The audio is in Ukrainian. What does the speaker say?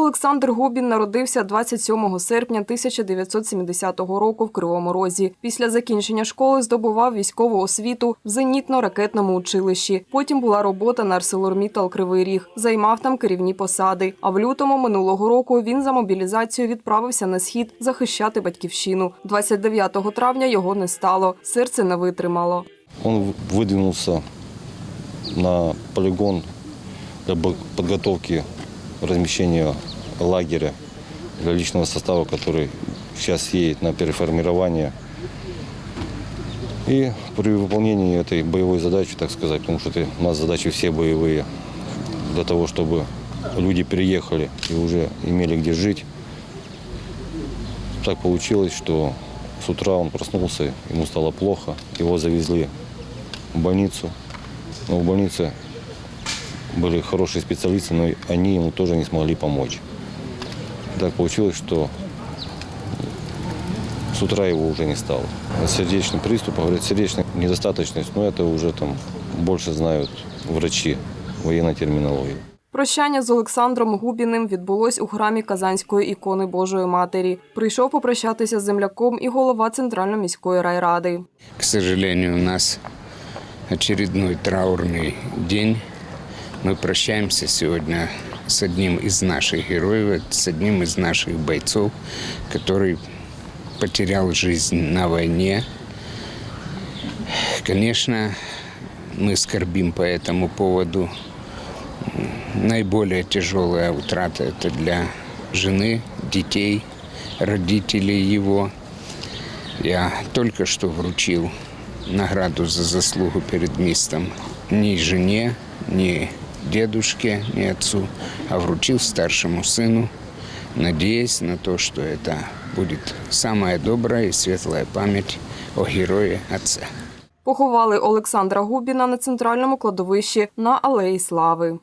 Олександр Губін народився 27 серпня 1970 року в Кривому Розі. Після закінчення школи здобував військову освіту в зенітно-ракетному училищі. Потім була робота на ArcelorMittal Кривий Ріг. Займав там керівні посади. А в лютому минулого року він за мобілізацію відправився на схід захищати батьківщину. 29 травня його не стало. Серце не витримало. Он выдвинулся на полигон для бо- размещения лагеря для личного состава, который сейчас едет на переформирование. И при выполнении этой боевой задачи, так сказать, потому что у нас задачи все боевые, для того, чтобы люди переехали и уже имели где жить, так получилось, что с утра он проснулся, ему стало плохо, его завезли в больницу. Но в больнице были хорошие специалисты, но они ему тоже не смогли помочь. Так получилось, что с утра его уже не стало. Сердечный приступ, говорят, сердечная недостаточность, но это уже там больше знают врачи военной терминологии. Прощання з Олександром Губіним відбулось у храмі Казанської ікони Божої Матері. Прийшов попрощатися з земляком і голова Центральної міської райради. К сожалению, у нас очередной траурный день. Мы прощаемся сегодня с одним из наших героев, с одним из наших бойцов, который потерял жизнь на войне. Конечно, мы скорбим по этому поводу. Наиболее тяжелая утрата – это для жены, детей, родителей его. Я только что вручил награду за заслугу перед местом ни жене, ни дедушке, и отцу, а вручил старшему сыну, надеясь на то, что это будет самая добрая и светлая память о герое отца. Поховали Олександра Губіна на центральному кладовищі на Алеї Слави.